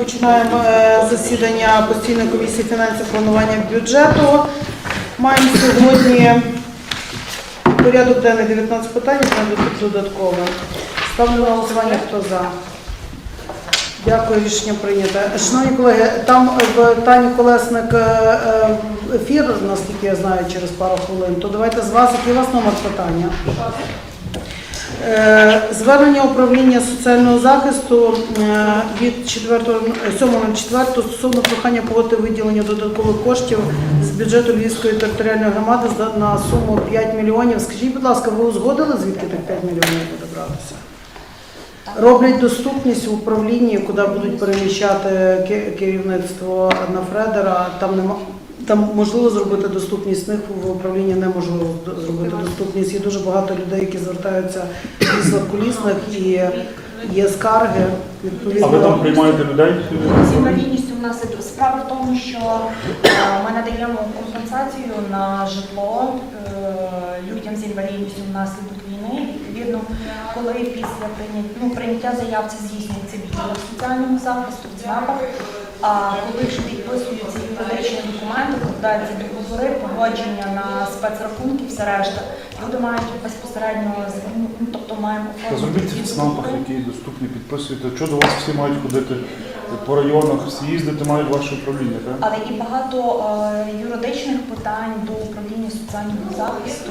починаємо е, засідання постійної комісії фінансів планування бюджету. Маємо сьогодні порядок денний 19 питань, це додатково. Ставлю на голосування, хто за. Дякую, рішення прийнято. Шановні колеги, там в Тані Колесник е, е, ефір, наскільки я знаю, через пару хвилин, то давайте з вас, який у вас номер питання? Е, Звернення управління соціального захисту е, від 7.04 стосовно прохання погодити виділення додаткових коштів з бюджету Львівської територіальної громади на суму 5 мільйонів. Скажіть, будь ласка, ви узгодили, звідки тих 5 мільйонів буде? Роблять доступність в управлінні, куди будуть переміщати керівництво на Фредера. Там нема там можливо зробити доступність в них в управлінні неможливо зробити доступність. Є дуже багато людей, які звертаються в колісних і є скарги. А ви там приймаєте людей? З інвалідністю в нас справа в тому, що е, ми надаємо компенсацію на житло е, людям з інвалідністю внаслідок війни. Відповідно, коли після прийняття, ну, прийняття заяв це здійснюється відділом соціального захисту в ЦНАПах, а коли вже підписуються юридичні документи, складаються договори, погодження на спецрахунки, все решта, люди мають безпосередньо з- ну, тобто маємо зробіть в ЦНАПах, які доступні, підписуєте. Чого до вас всі мають ходити по районах, всі їздити мають ваше управління, так? Але і багато е, юридичних питань до управління соціального захисту.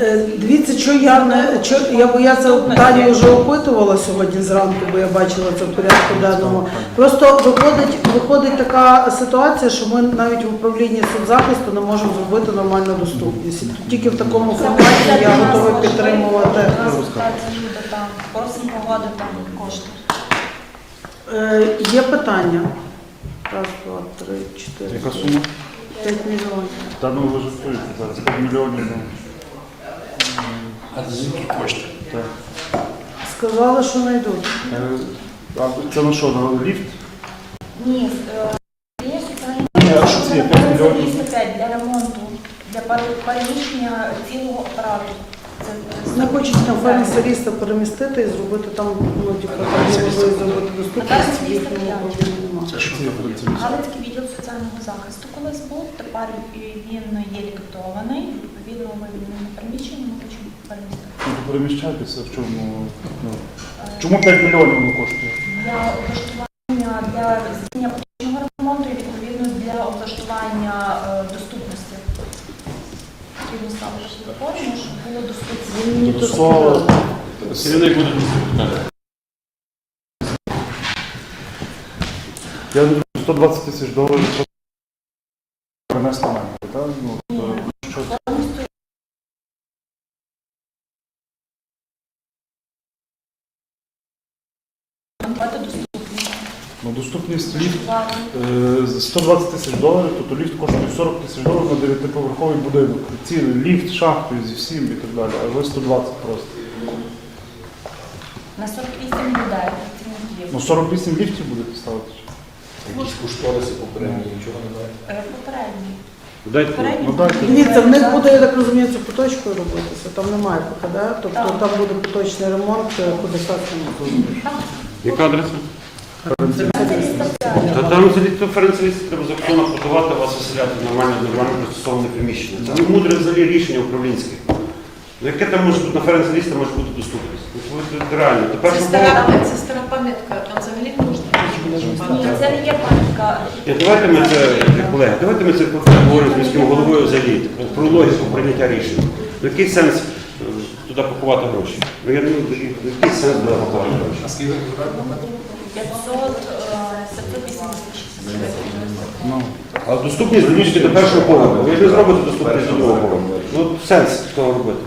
Е, Дивіться, що я не що, я бо я це питання вже опитувала сьогодні зранку, бо я бачила це в порядку денному. Просто виходить, виходить така ситуація, що ми навіть в управлінні соцзахисту не можемо зробити нормальну доступність. І тут тільки в такому форматі я готова підтримувати. Просимо погодити кошти. Е, Є питання. Раз, два, три, чотири. Яка сума? П'ять мільйонів. Та ну ви жартуєте зараз, 5 мільйонів. Ну, А звідки кошти? так. Сказали, що знайдуть. Е, А це на що, на ліфт? Ні, е, є соціальні Ні, а що це є? П'ять мільйонів? 205 для ремонту, для пере- переміщення цілого апарату. Це Не хочуть там фермерсеріста перемістити і зробити там, ну, типу, там можливо зробити доступність в їхньому управлінні немає. Це що? Галицький відділ соціального захисту колись був, тепер він є ліквідований. Відповідно, ми хочемо перемістити. Ну, то переміщайтеся, в чому. Ну. Чому 5 мільйонів воно коштує? Для облаштування для здійснення поточного ремонту і відповідно для облаштування е, доступності. Потрібно ставити форму, щоб було доступно. Мені то Слово. Керівник буде питати. Я думаю, 120 тисяч доларів принести мене, так? Ну, то, що це? Повністю Давати доступність. Ну, доступність ліфт Ладно. е, за 120 тисяч доларів, тобто ліфт коштує 40 тисяч доларів на 9-поверховий будинок. Цілий ліфт, шахтою зі всім і так далі, а ви 120 просто. На 48 людей. Ну 48 ліфтів будете ставити? Якісь кошториси попередні, нічого немає. Е, Попередні. Дайте. Попередні. Ну, дайте. Дивіться, в них буде, я так розумію, це поточкою робитися, там немає ПКД, тобто там буде поточний ремонт е, по десяткам. Яка адреса? Та там взагалі треба законно подавати вас оселяти в нормальне, нормально пристосоване приміщення. Це не мудре взагалі рішення управлінське. Ну яке там може бути на ференц-лісті може бути доступність? Ну, це- реально. Стара, поверху. це стара пам'ятка, там взагалі не можна. Це не є пам'ятка. Ні, Давайте ми це, колеги, давайте ми це поговоримо з міським головою взагалі про логіку прийняття рішень. Ну, який сенс е, туди пакувати гроші? Ну, я думаю, який сенс туди пакувати гроші? 500, е, 786. Ну, А доступність збільшити до першого поверху. Ви ж не зробите доступність до другого поверху. Ну, сенс того робити.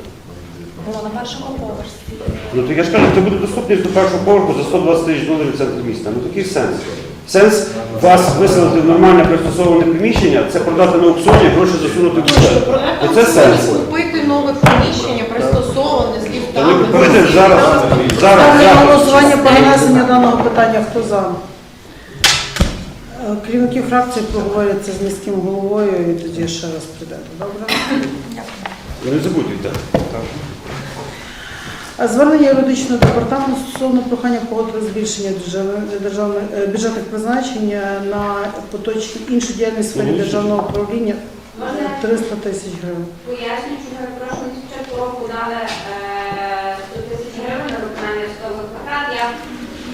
Було на першому поверсі. Ну, то я ж кажу, це буде доступність до першого поверху за 120 тисяч доларів в центрі міста. Ну, такий сенс. Сенс вас виселити в нормальне пристосоване приміщення, це продати на аукціоні, гроші засунути в бюджет. Оце сенс. Купити нове приміщення, пристосоване з Та ви ліфтами. говорите зараз, зараз, Ставлю на голосування перенесення даного питання. Хто за? Е, Керівники фракції проговоряться з міським головою і тоді ще раз прийдете. Добре? Ви не забудьте. А Звернення юридичного департаменту стосовно прохання погодити збільшення державних- е, бюджетних призначень на поточні інші діяльність в сфері державного управління 300 тисяч гривень. поясню, що ми прошу року дали е, 100 тисяч гривень на виконання судових витрат. Я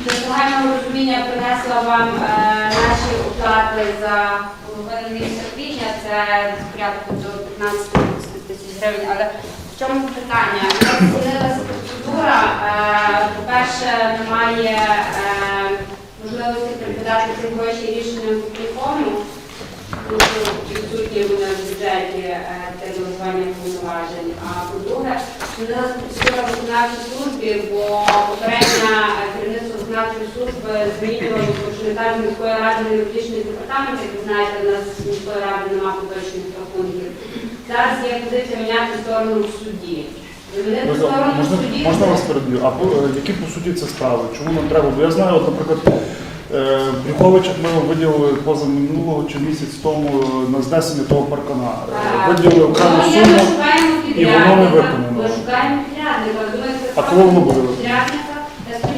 для загального розуміння принесла вам е, наші оплати за половину місяця квітня, це порядку до 15 тисяч гривень. Але в чому питання? Нас змінилася процедура. Е, По-перше, немає е, можливості прикидати ці гроші рішенням виконкому. Відсутні вони в бюджеті те голосування повноважень. А по-друге, змінилася процедура в виконавчій службі, бо попередня виконавчої служби змінювало починати міської ради на юридичний департамент, як ви знаєте, у нас міської ради немає поточних рахунків. Зараз є позиція міняти сторону в суді. Сторону в можна, суді. можна вас переб'ю? А по- е, які по суті це справи? Чому нам треба? Бо я знаю, от, наприклад, е, Брюховича ми виділили поза минулого чи місяць тому е, на знесення того паркана. Е, Виділили окрему Ну, суму. Шукаємо і воно не підрядника. виконано. Ми шукаємо підрядника. Думаю, це А коли воно буде? підрядника.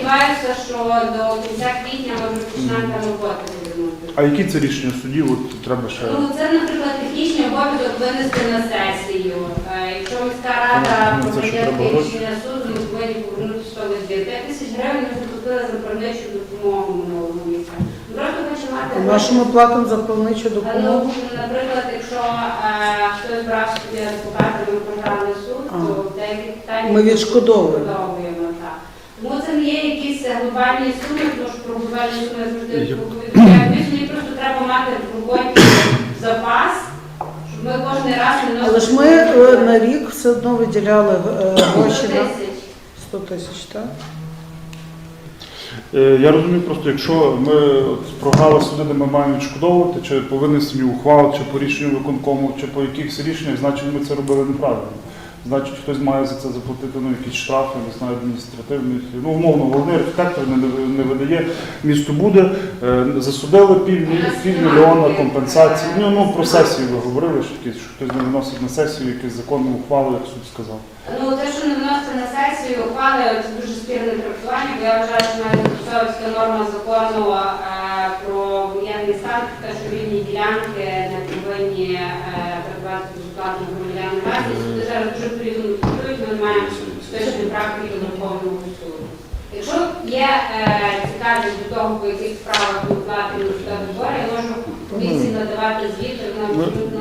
Сподіваюся, що до кінця квітня ми там роботи. А які це рішення судів? От треба ще. Ну, це, наприклад, технічний обов'язок винести на сесію. Е, Якщо міська рада Ну, проведе рішення суду, ми повинні повернути 100 відбір. 5 тисяч гривень ми заплатили за правничу допомогу минулого місяця. Просто хочемо мати А на що ми платимо за правничу Ну, допомогу? наприклад, якщо е, хтось брав собі адвоката, ми програли суд, А. то деякі питання Ми відшкодовуємо. відшкодовуємо, так. Тому це не є якісь глобальні суми, тому що про глобальні суми завжди відповідають. Мені просто треба мати в роботі запас, щоб ми кожен раз не. Але ж ми е, на рік все одно виділяли е, 100 гроші на тисяч. 100 тисяч, так? Е, Я розумію, просто якщо ми програли суди, де ми маємо відшкодовувати, чи по винесенню ухвал, чи по рішенню виконкому, чи по якихось рішеннях, значить ми це робили неправильно. Значить, хтось має за це заплатити ну, якісь штрафи, не знаю, адміністративних. Ну, умовно, головний архітектор не, не видає, місто буде, е, засудили пів, мі- півмільйона компенсації. Ну, ну, про сесію ви говорили, що, якісь, що хтось не виносить на сесію якусь законну ухвалу, як суд сказав. Ну, те, що не вносити на сесію, ухвали, це дуже спірне трактування, я вважаю, що навіть норма закону е, про воєнний стан, те, що вільні ділянки не повинні е, передавати безоплатно громадянам разі. Суди зараз дуже по-різному ми маємо точні практики Верховного суду. Якщо є е, цікавість до того, по яких справах ми платимо судові збори, я можу комісії надавати звіти, вона абсолютно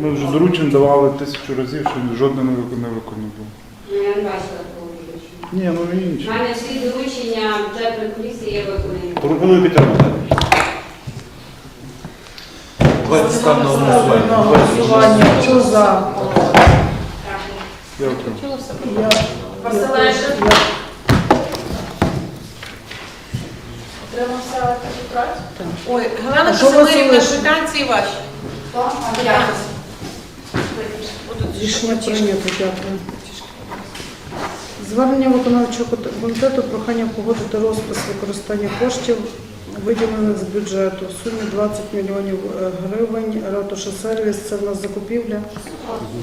не Ми вже доручень давали тисячу разів, що жодне не виконано було. Ну, Я не бачила такого доручення. Ні, ну і У мене всі доручення бюджетної комісії є виконані. Пропоную підтримати. Давайте ставимо на голосування. Хто за? Так. Я Утримався. Ой, Галина що Касимирівна, залишили? квитанції ваші. Рішення прийнято, дякую. Звернення виконавчого комітету прохання погодити розпис використання коштів, виділених з бюджету в сумі 20 мільйонів е, гривень. Ратуша сервіс, це в нас закупівля.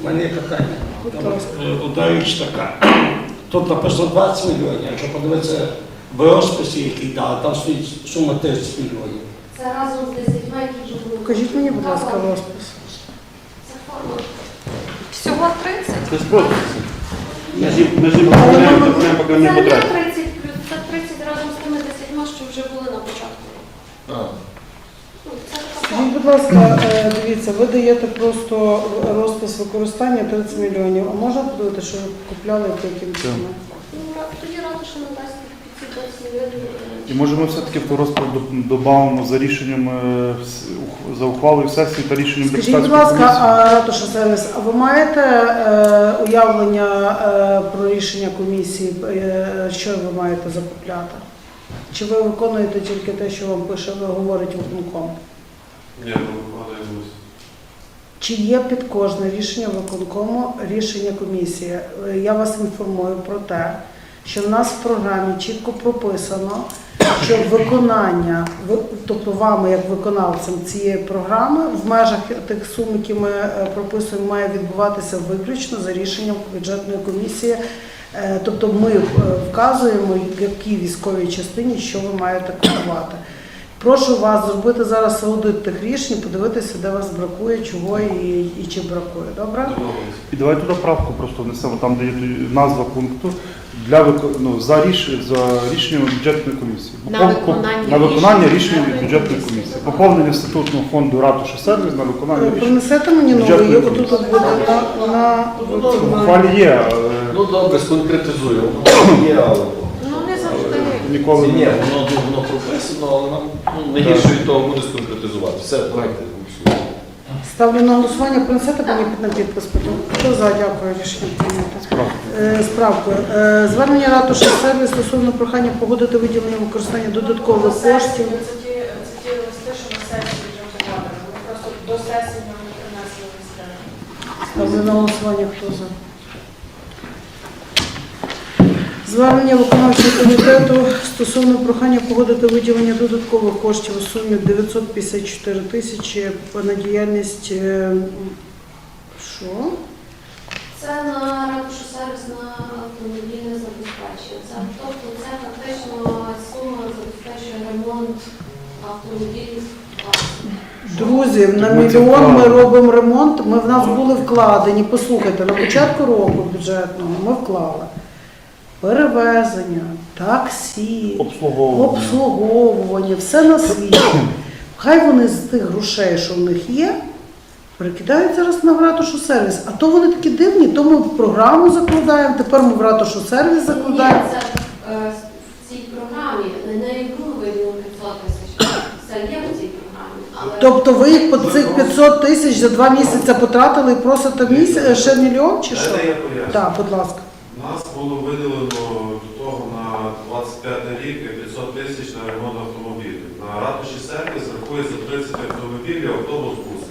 У мене є питання. Будь Там, ласка. е, Одна річ така. Тут написано 20 мільйонів, якщо подивитися в розписі, який дали, там стоїть сума 30 мільйонів. Це разом з 10 які вже були. Покажіть мені, будь ласка, розпис. Це форма. Всього 30? Це. Ми ж ми ж їм поки Це не не 30 плюс, це 30 разом з тими 10, що вже були на початку. Скажіть, будь ласка, е, дивіться, ви даєте просто розпис використання 30 мільйонів. А можна подивитися, що ви купляли по яким цінам? Ну, тоді рада, що під ці 20 мільйонів. І може ми все-таки в розклад додамо за рішенням е, с- ух- за ухвалою сесії та рішенням Скажіть, будь депутатської ласка, комісії. а ратуша сервіс, а ви маєте е, уявлення е, про рішення комісії, е, що ви маєте закупляти? Чи ви виконуєте тільки те, що вам пише, говорить виконком? Ні, ну виконуємось. Чи є під кожне рішення виконкому рішення комісії? Я вас інформую про те, що в нас в програмі чітко прописано, що виконання, тобто вами як виконавцем цієї програми, в межах тих сум, які ми е, прописуємо, має відбуватися виключно за рішенням бюджетної комісії Тобто ми е, вказуємо, якій військовій частині що ви маєте купувати. Прошу вас зробити зараз аудит тих рішень, подивитися, де вас бракує, чого і, і чи бракує. Добре? І давайте туди правку просто внесемо, там де є назва пункту для ну, за, ріш... за рішенням бюджетної комісії. На виконання на виконання рішень рішення бюджетної бюджетної комісії. Поповнення статутного фонду ратуші сервіс на виконання рішень. Принесете мені новий, от буде на, на, ухвалі є, Ну добре, сконкретизуємо. Є, але Ну не завжди. ніколи ні, не. воно, воно прописано, але нам ну, не гірше від того буде сконкретизувати. Все, давайте. Ставлю на голосування, принесете мені на підпис потім. Хто за, дякую, рішення прийнято. Е, Справкою. Е, Звернення ратуші сервіс стосовно прохання погодити виділення використання додаткових коштів. Це ті що на сесії вже погодили. Ми просто до сесії нам не принесли листа. Ставлю на голосування, хто за. Звернення виконавчого комітету стосовно прохання погодити виділення додаткових коштів у сумі 954 тисячі на діяльність. е, Що? Це на ратушу сервіс на автомобільне забезпечення. Це, тобто це фактично сума забезпечує ремонт автомобілів. Друзі, на Ми це мільйон ми вклали. робимо ремонт. Ми в нас були вкладені. Послухайте, на початку року бюджетного ми вклали перевезення, таксі, Обслуговування. обслуговування, все на світі. Хай вони з тих грошей, що в них є, перекидають зараз на ратушу сервіс. А то вони такі дивні, то ми в програму закладаємо, тепер ми в ратушу сервіс закладаємо. Ні, це е, в цій програмі не ігру виділено 500 тисяч. Це є в цій програмі. Але Тобто ви їх по цих 500 тисяч за два місяці потратили і просите місяць, ще мільйон чи що? Так, будь ласка. Нас було виділено до того на 25 рік 500 тисяч на ремонт автомобілів. На ратуші сервіс рахує за 30 автомобілів автобус бус.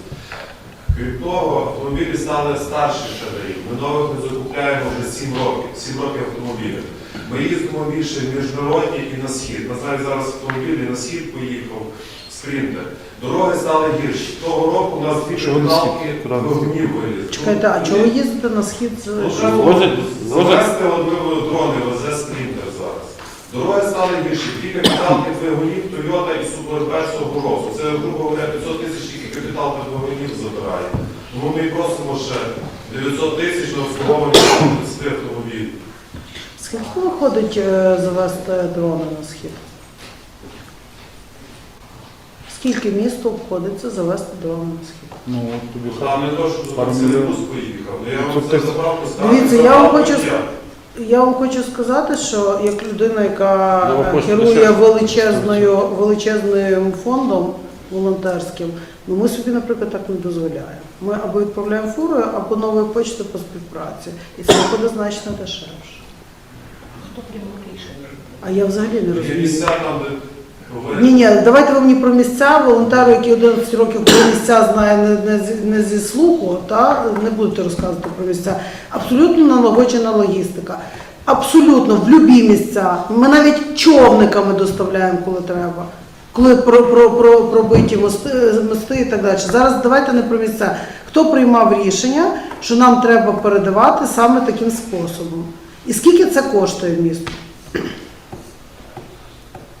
Крім того, автомобілі стали старші ще на рік. Ми нових не закупляємо вже 7 років, 7 років автомобілів. Ми їздимо більше міжнародні і на схід. На знаю зараз автомобілі на схід поїхав, спринтер. Дороги стали гірші. Того року у нас дві капіталки на вилізли. Чекайте, а чого ви їздите на схід? з- Ну, завести от дрони, везе спринтер зараз. Дороги стали гірші. Дві капіталки двигунів Toyota і Super першого року. Це, грубо говоря, 500 тисяч тільки капіталка двигунів забирає. Тому ми просимо ще 900 тисяч на обслуговування 30 автомобілів. Скільки виходить е, завести дрони на схід? Скільки місто обходиться завести дрони на схід? Ну, от тобі Там не то, що Пару тут мільйонів. бус поїхав. Я вам Тобто це заправку ставлю. Дивіться, я вам хочу заправку Я вам хочу сказати, що як людина, яка Ну, ви е, хочете керує ще- величезною величезним фондом волонтерським, ну ми собі, наприклад, так не дозволяємо. Ми або відправляємо фурою, або новою почтою по співпраці. І це виходить значно дешевше. Хто приймав рішення? А я взагалі не Є розумію. місця там, де говорять, Ні, ні, давайте ви мені про місця. Волонтеру, який 11 років про місця знає не, не, не зі слуху, та не будете розказувати про місця. Абсолютно налагоджена логістика. Абсолютно в любі місця. Ми навіть човниками доставляємо, коли треба. Коли про, про, про, пробиті мости, мости і так далі. Зараз давайте не про місця. Хто приймав рішення, що нам треба передавати саме таким способом? І скільки це коштує місту?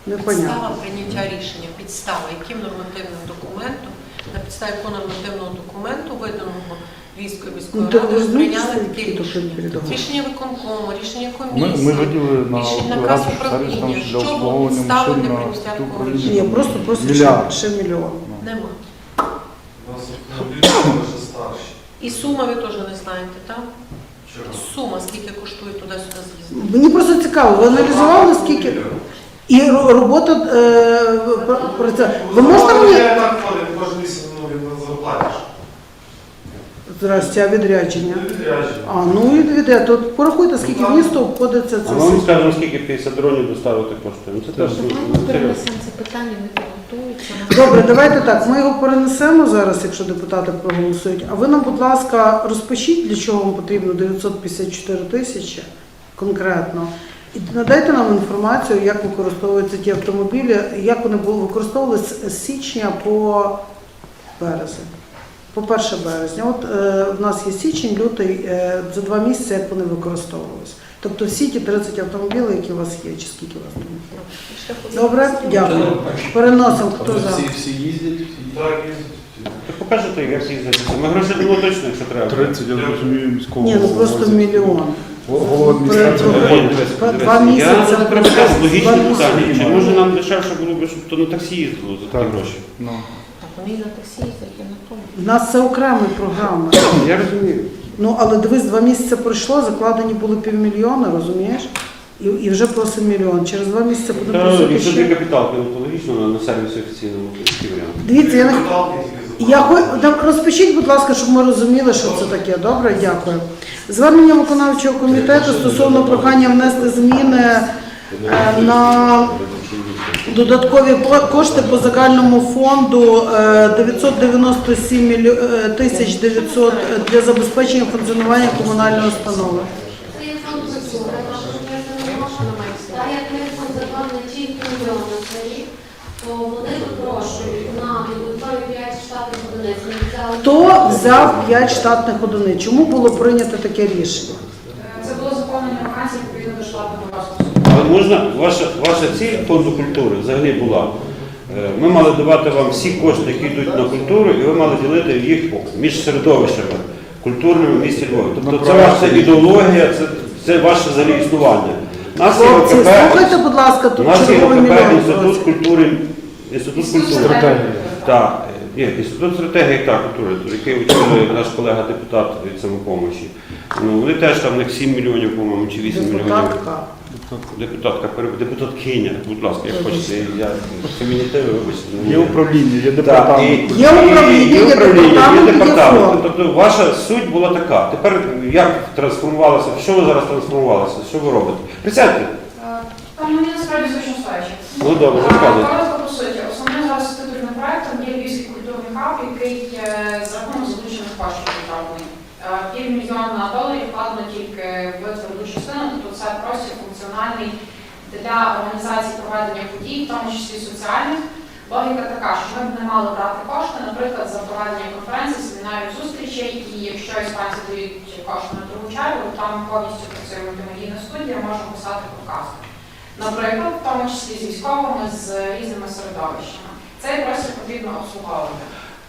Непонятно. Підстава прийняття рішення, підстава, яким нормативним документом, на підставі якого нормативного документу, виданого військовою Ну, міською радою, знаєте, прийняли таке рішення. Рішення виконкому, рішення комісії, ми виділили на рішення наказ управління. Що обслуговування підстави для прийняття такого управління. Ні, просто просто ще, ще мільйон. Нема. у нас автомобілі вже старші. І сума ви теж не знаєте, так? Чого? Сума, скільки коштує туди-сюди з'їздити. Мені просто цікаво, ви аналізували скільки і ро- робота е, про- це. Ви можете Ну, мені Я так ходить, кожен місяць ну, заплатиш. здрасте, а відрядження? Ну. А ну і відрядження. То порахуйте, скільки в місто обходиться А це ми вам скажемо, скільки 50 дронів доставити коштує. Ну це теж ну, серйозно. перенесемо це питання, не підготуються. Добре, давайте так. Ми його перенесемо зараз, якщо депутати проголосують. А ви нам, будь ласка, розпишіть, для чого вам потрібно 954 тисячі конкретно. І надайте нам інформацію, як використовуються ті автомобілі, як вони були використовувалися з січня по березень. По 1 березня. От е, в нас є січень, лютий, е, за два місяці, як вони використовувалися. Тобто всі ті 30 автомобілів, які у вас є, чи скільки у вас там? є? Добре, дякую. Переносимо, хто за? Всі, Так, їздять. Ви покажете, як їздити. Ми гроші дамо точно, якщо треба. 30, я розумію, міського. Ні, ну просто мільйон. Голова адміністрації Два- місяці Я це логічне два місяці. питання. Чи може нам дешевше було б, щоб то на таксі їздило за такі Так. гроші? Ну. Так, вони на таксі їздять, і на тому. У нас це окремі програми. Я розумію. Ну, але дивись, два місяці пройшло, закладені були півмільйона, розумієш? І, і вже просимо мільйон. Через два місяці будемо Та, просити Якщо ще. дві капіталки, ну, то логічно на, на сервісі офіційному. Дивіться, я не я да, розпишіть, будь ласка, щоб ми розуміли, що це таке. Добре, дякую. Звернення виконавчого комітету стосовно прохання внести зміни е, на додаткові кошти по загальному фонду е, 997 мільйо- е, тисяч 900 для забезпечення функціонування комунальної установи. Це є фонд культури, так як ми фонд закладено тільки мільйон на то вони запрошують на додаткові 5 штатних одиниць. Ми взяли- Хто взяв 5 штатних одиниць? Чому було прийнято таке рішення? Це було заповнення вакансій відповідно до штатного розпису. Але можна, ваша, ваша ціль фонду культури взагалі була. е, Ми мали давати вам всі кошти, які йдуть на культуру, і ви мали ділити їх між середовищами культурними в місті Львові. Тобто це ваша ідеологія, це, це ваше взагалі існування. Нас є Хлопці, ОКП, слухайте, будь ласка, у тут нас є черговий мільйон. інститут культури, інститут культури. Так, ні, інститут стратегії та який очолює наш колега депутат від самопомочі. Ну, вони теж там в них 7 мільйонів, по-моєму, чи 8 мільйонів. Депутатка. Депутатка, депутаткиня, будь ласка, як хочете, я фемінітиви, вибачте. ну, Є управління, є Так, і- департамент. Є управління, є департамент, є департамент. Тобто ваша суть була така. Тепер як трансформувалося? Що ви зараз трансформувалися? Що ви робите? Присядьте. Е, Там мені насправді зручно стоячи. Ну добре, Е, розказуйте. Коротко по суті, основним зараз титульним проектом є Львівський культурний хаб, за рахунок залучених коштів відправлений. Півмільйона доларів вкладено тільки в тверду частину, тобто це простір функціональний для організації проведення подій, в тому числі соціальних. Логіка така, що ми б не мали брати кошти, наприклад, за проведення конференцій, семінарів, зустрічей, і якщо іспанці дають кошти на другу чергу, там повністю працює мультимедійна студія, можна писати подкасти. Наприклад, в тому числі з військовими, з різними середовищами. Цей простір потрібно обслуговувати.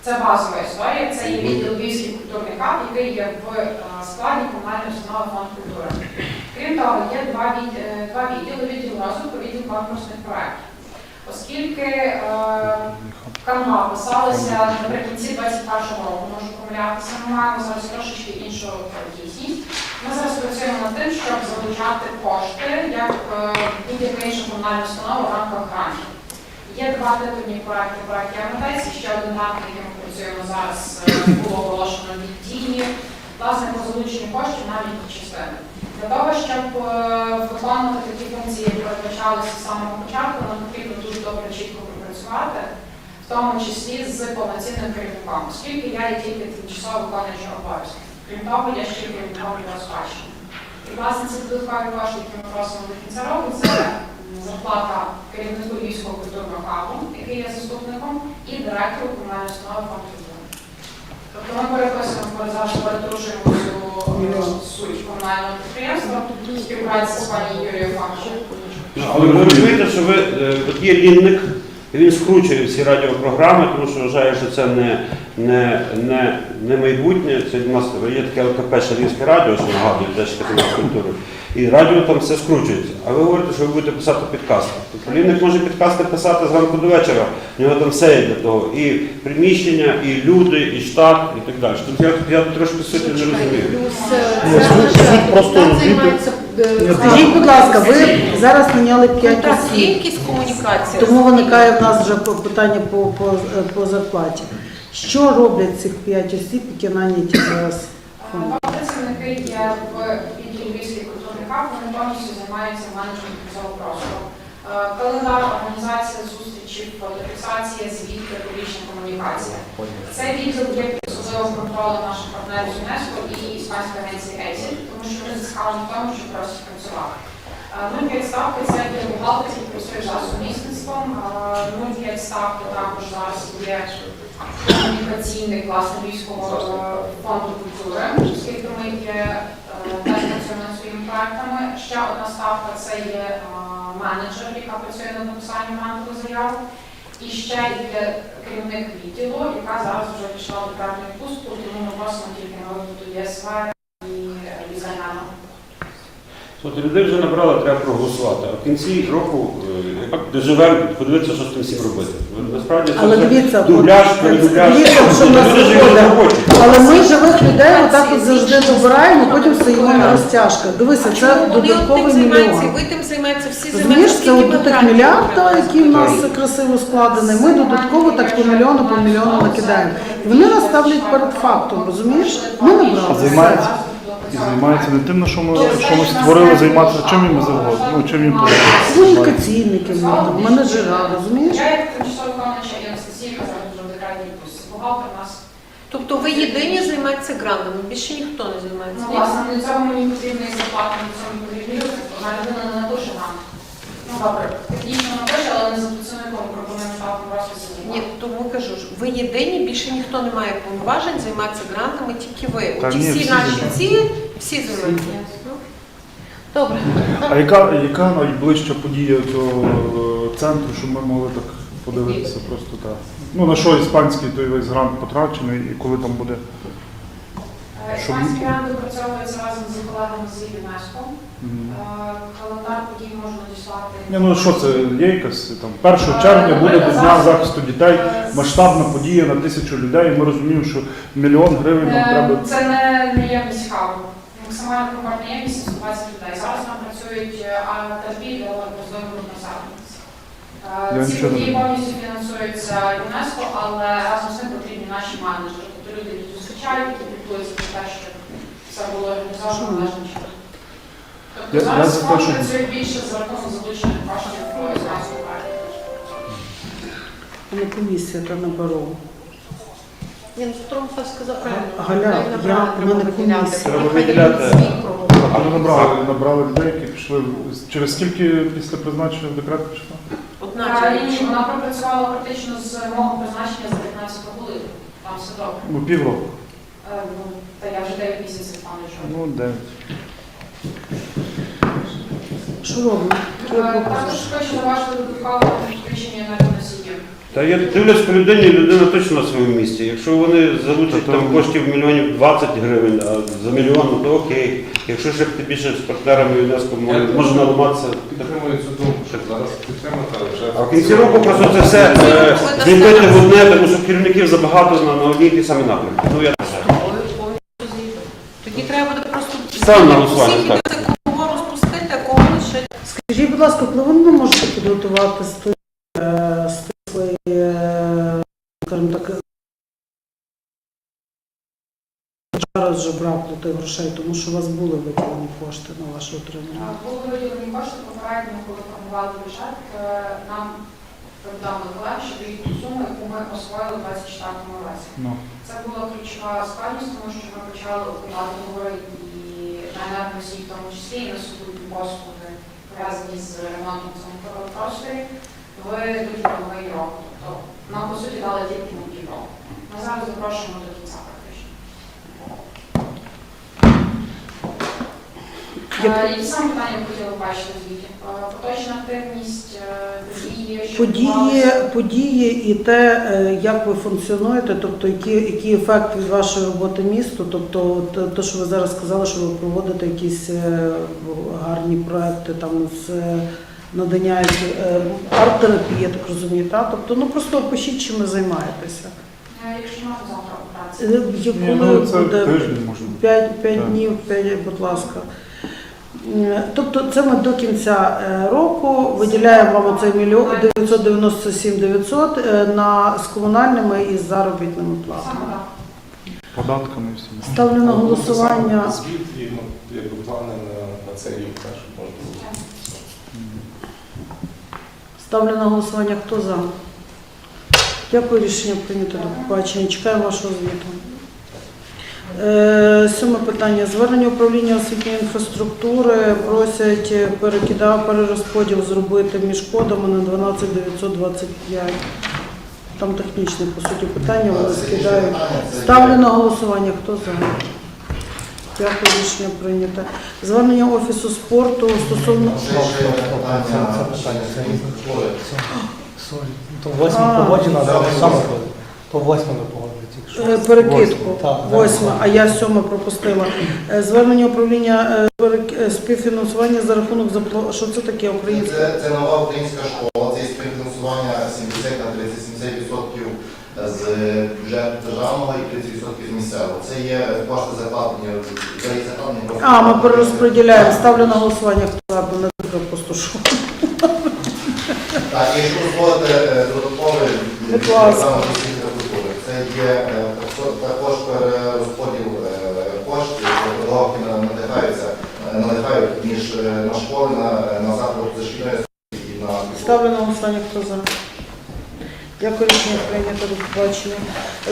Це базова історія, це є відділ Львівський культурний хаб, який є в е, складі комунальної установи фонд культури. Крім того, є два, від, е, два відділи, відділ розвитку, відділ конкурсних проєктів. Оскільки е, канва писалася наприкінці 21-го року, можу помилятися, ми маємо зараз трошечки іншу дійсність. Ми зараз працюємо над тим, щоб залучати кошти як будь-яка інша комунальна установа в рамках грантів. Є два титульні проекти проект «Євротець», ще один грант, який ми працюємо зараз, е, було оголошено від дії, власне, по залученню коштів навіть частини. Для того, щоб е, виконувати такі функції, які передбачалися з самого початку, нам потрібно дуже добре чітко пропрацювати, в тому числі з повноцінним керівником, оскільки я є тільки тимчасово виконуючий обов'язки. Крім того, я ще керівником його спадщини. І власне ці додаткові кошти, які ми просимо до кінця року, це зарплата керівнику Львівського культурного хабу, який є заступником, і директору комунальної установи фонд культури. Тобто ми переписуємо завжди перетрушуємо цю суть комунального підприємства в з пані Юрією Фаховою. Ну, Але ви розумієте, що ви е, от є лінник, і він скручує всі радіопрограми, тому що вважає, що це не, не, не, не майбутнє. Це у нас є таке ЛКП Шарівське радіо, що нагадує теж категорію культури. І радіо там все скручується. А ви говорите, що ви будете писати підкасти. Тобто лінник може підкасти писати зранку до вечора. У нього там все є для того. І приміщення, і люди, і штат, і так далі. Тобто я, я трошки суті не розумію. Плюс е, просто займається Скажіть, будь ласка, ви зараз наняли 5 контракт, є осіб, якісь комунікації? тому виникає в нас вже по- питання по, по, по зарплаті. Що роблять цих 5 осіб, які наняті зараз? Два працівники є в відділі Львівський культурний хаб, вони повністю займаються менеджментом цього простору. Е, Календар, організація зустрічей, фотофіксація, звіти, публічна комунікація. Цей відділ є особливим контролем наших партнерів з ЮНЕСКО і Іспанської агенції ЕСІ, тому що вони зацікавлені в тому, щоб просто працювати. Е, Е, 0,5 ставки це є бухгалтер, який працює за сумісництвом. Е, 0,5 ставки також зараз є комунікаційний клас Львівського е, фонду культури, оскільки ми є теж працюємо над своїми проектами. Ще одна ставка це є менеджер, яка працює над написанням грантових заяв. І ще є керівник відділу, яка зараз вже пішла до певної відпустку, тому ми просимо тільки на роботу ЄСВ і е, дизайнера. Тобто людей вже набрали, треба проголосувати. А в кінці року е, доживемо, подивитися, що з тим всім робити. Насправді це Але дивіться, дубляж, от, передубляж. дивіться, що в нас Люди живуть виходить. на роботі. Але ми живих людей отак от завжди добираємо, потім стоїмо на розтяжках. Дивися, це додатковий мільйон. ви тим займаєтеся, всі Розумієш, це от до тих мільярда, які в нас красиво складені, ми додатково так по мільйону, по мільйону накидаємо. І вони нас ставлять перед фактом, розумієш? Ми А набрали. займається і займається не тим, на що ми, що ми створили, займатися чим їм завгодно, ну чим їм подобається. Комунікаційники, ми там, менеджера, розумієш? Я як тимчасово виконуюча і Анастасія зараз вже в. Бухгалтер нас Тобто ви єдині займаєтеся грантами, більше ніхто не займається. Ну, власне, для цього мені потрібно і зарплата, на цьому потрібні люди. Вона людина не напише нам. Ну, добре, технічно напише, але не за працівником пропонуємо ставку просто Ні, тому кажу ж, ви єдині, більше ніхто не має повноважень займатися грантами, тільки ви. Та Ті ні, всі всі наші займаються. ці, всі займаються. Ну, Добре. А яка, яка найближча подія до е, центру, щоб ми могли так подивитися просто так? Ну на що іспанський той весь грант потрачений і коли там буде? Е, Щоб- Іспанський грант допрацьовується разом з колегами з ЮНЕСКО. Е, Календар подій можна надіслати. Ні, ну що це є якась там 1 червня буде до Дня захисту дітей, масштабна подія на тисячу людей. і Ми розуміємо, що мільйон гривень нам Е, треба. Це не неємність хабу. Максимальна комфортна ємність 120 людей. Зараз там працюють ТРПІ для розвитку населення. Я Е, Ці нічого події повністю фінансуються ЮНЕСКО, але разом з ним потрібні наші менеджери, тобто люди, які зустрічають, які піклуються про те, що все було організовано належним чином. Тобто зараз фонд працює більше за рахунок залучених коштів про ЮНЕСКО. Не комісія та набору. Ні, ну Петро сказав правильно. Галя, я- правильно, в мене треба комісія. Треба. А ми набрали, набрали людей, які пішли через скільки після призначення в декрет пішло? Одна Та, ні, Вона пропрацювала практично з мого призначення за 15 хвилин. Там все добре. Ну, півроку. Е, ну, Та я вже 9 місяців там лежу. Ну, дев'ять. Що робимо? Е, Також хочу зауважити додаткове підключення енергоносіїв. Та я дивлюсь по людині, людина точно на своєму місці. Якщо вони залучать то там ви- коштів мільйонів 20 гривень, а за мільйон, то окей. Якщо ще ти більше з партнерами ЮНЕСКО Я може- може наламатися. Підтримую цю думку, щоб зараз підтримати, а вже А в кінці року просто це все відбити зліпити в одне, тому що керівників забагато на, на одній ті самі напрямки. Ну я не знаю. Тоді треба буде просто на голосування, так. кого розпустити, а кого лишити. Скажіть, будь ласка, коли ви можете підготувати 100 зараз вже брак тих грошей, тому що у вас були виділені кошти на ваше утримання. Е, Були виділені кошти попередньо, коли формували бюджет. е, Нам передали колег, що ту суму, яку ми освоїли у 24 році. Ну. Це була ключова складність, тому що ми почали укладати договори і на енергосії, в тому числі і на супутні послуги, пов'язані з ремонтом в цьому просторі, в дуже новий рок. Тобто нам, по суті, дали тільки на півроку. Ми зараз запрошуємо до кінця Які саме питання ви хотіли бачити? Е, Поточна активність, е, події, що Події, події і те, е, як ви функціонуєте, тобто який, який ефект від вашої роботи місту, тобто те, те, що ви зараз сказали, що ви проводите якісь е, гарні проекти там з надання арт-терапії, я так розумію, та? тобто ну просто опишіть, чим ви займаєтеся. Якщо можна завтра операція. Е, Ні, Коли ну це буде тиждень може. бути. 5, 5 Так. днів, 5, будь ласка. Тобто це ми до кінця е, року виділяємо вам оцей мільйон 997 900 е, на з комунальними і з заробітними платами. Податками і всім. Ставлю на голосування. Звіт і ну, якби плани на, на цей рік теж можна було. Ставлю на голосування. Хто за? Дякую, рішення прийнято. До побачення. Чекаємо вашого звіту. Е, Сьоме питання. Звернення управління освітньої інфраструктури просять перекидав перерозподіл зробити між кодами на 12 925. Там технічне, по суті, питання, вони скидають. Ставлю на голосування. Хто за? Дякую, рішення прийнято. Звернення Офісу спорту стосовно... То восьме А. погоджено, а саме то восьме не погодили тільки що. Е, Перекидку. Так, Восьме, а я сьоме пропустила. Е, Звернення управління е, перек- е, співфінансування за рахунок запло... Що це таке українське? Це, це нова українська школа, це є співфінансування 70 на 30, 70% з бюджету державного і 30% з місцевого. Це є кошти закладені, це є закладені кошти. А, ми перерозподіляємо. Ставлю на голосування. Хто за, бо не дуже пустошу. Так, і якщо дозволите е, додатковий Будь ласка. програма освіти та культури, це є е, також- перерозподіл е, коштів, що надихаються, е, надихають між е, на школи, на, на заклад дошкільної і на Ставлю на голосування. Хто за? Дякую, рішення прийнято до.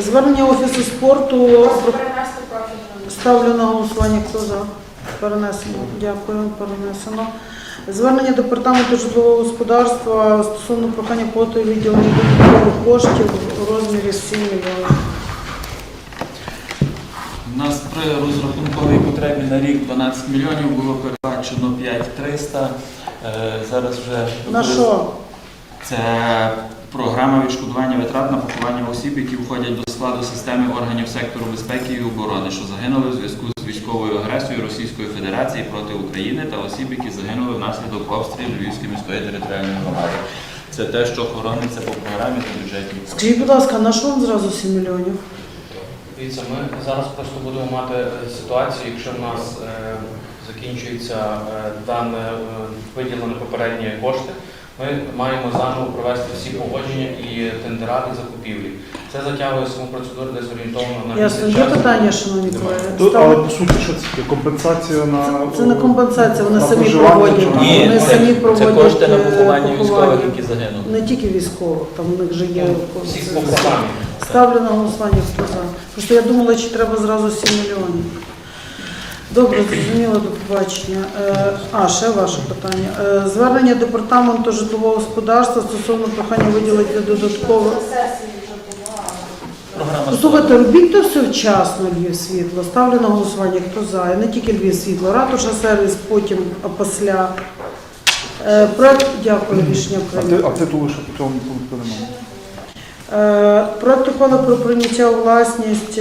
Звернення Офісу спорту. Ставлю на голосування. Хто за? Перенесено. Дякую, перенесено. Звернення департаменту житлового господарства стосовно прохання плату і виділення додаткових коштів у розмірі 7 мільйонів. У нас при розрахунковій потребі на рік 12 мільйонів було передбачено 5300. Е, Зараз вже На що? це програма відшкодування витрат на поховання осіб, які входять до складу системи органів сектору безпеки і оборони, що загинули в зв'язку з військовою агресією Російської Федерації проти України та осіб, які загинули внаслідок обстрілів Львівської міської територіальної громади. Це те, що хорониться по програмі та бюджеті. Скажіть, будь ласка, на що вам зразу 7 мільйонів? Дивіться, ми зараз просто будемо мати ситуацію, якщо в нас е, закінчується е, дане е, виділені попередні кошти, ми маємо заново провести всі погодження і тендера і закупівлі. Це затягує саму процедуру десь орієнтовно на Ясно. місяць Є часу. питання, шановні колеги? Тут, але по суті, що це таке? Компенсація на Це не компенсація, вони на самі проживання проводять. чи на- Ні, Вони це- самі це проводять кошти на е, поховання військових, які загинули. Не тільки військових, там у них же є. Всі по програмі. Ставлю на голосування, хто за. Просто я думала, чи треба зразу 7 мільйонів. Добре, зрозуміло, до побачення. Е, А, ще ваше питання. Е, Звернення департаменту житлового господарства стосовно прохання виділити додатково. Слухайте, робіть то все вчасно, Львів світло. Ставлю на голосування, хто за. І не тільки Львів світло, ратуша сервіс, потім а після. Е, Проект, дякую, рішення А ти, прийнято. а титулу ще по цьому пункту немає. Проект ухвали про прийняття у власність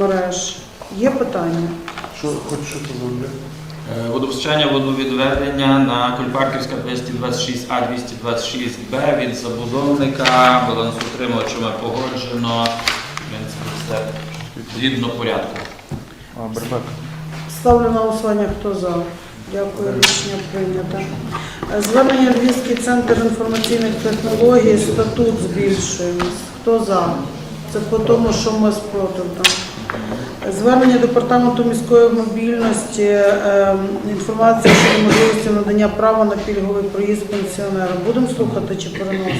мереж. Є питання? Що, хоч що це? Е, Водопостачання водовідведення на Кульпарківська 226А 226Б від забудовника балансоутримувачами погоджено. В принципі, все згідно порядку. А, Бербек. Ставлю на голосування, хто за. Дякую, рішення прийнято. Звернення Львівський центр інформаційних технологій, статут збільшуємо. Хто за? Це по тому, що ми спротив там. Звернення департаменту міської мобільності, е, інформація щодо можливості надання права на пільговий проїзд пенсіонерам. Будемо слухати чи переносимо?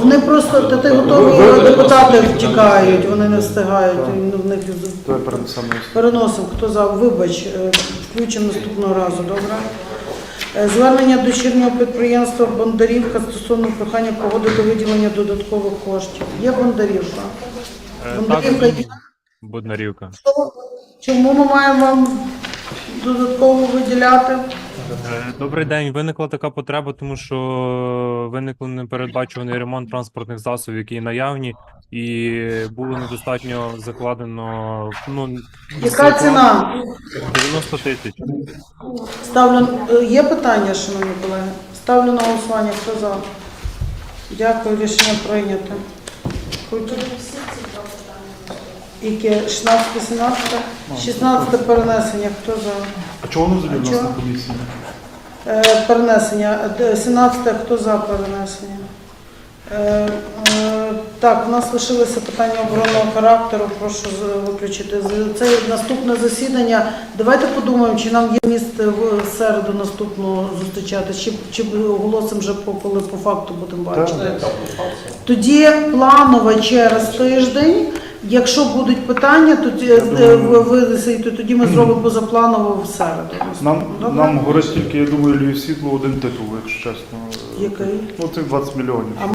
Вони просто та ти готові ви- депутати втікають, вони не встигають. ну, в них Переносимо. Хто за? Вибач, е, включимо наступного разу, добре? Е, Звернення дочірнього підприємства Бондарівка стосовно прохання погодити виділення додаткових коштів. Є Бондарівка? Бондарівка є. Бондарівка. Чому ми маємо вам додатково виділяти? Е, Добрий день. Виникла така потреба, тому що виник непередбачуваний ремонт транспортних засобів, які наявні, і було недостатньо закладено. Ну Яка ціна? 90 тисяч. Ставлю е, є питання, шановні колеги? Ставлю на голосування. Хто за? Дякую, рішення прийнято. Крутіть. Яке? 16 17 16 перенесення. Хто за? А чого воно взагалі в нас на комісії? Е, Перенесення. Е, 17 хто за перенесення? Е, е, Так, у нас лишилися питання оборонного характеру. Прошу з- виключити. З- Це наступне засідання. Давайте подумаємо, чи нам є місце в середу наступного зустрічати, чи, чи оголосимо вже по коли по факту будемо бачити. Тоді планово через тиждень Якщо будуть питання, то ті- е, ви винесете, тоді ми зробимо позапланово в середу. Нам, Добре? нам горить тільки, я думаю, Львів світло один титул, якщо чесно. Який? Ну, цих 20 мільйонів.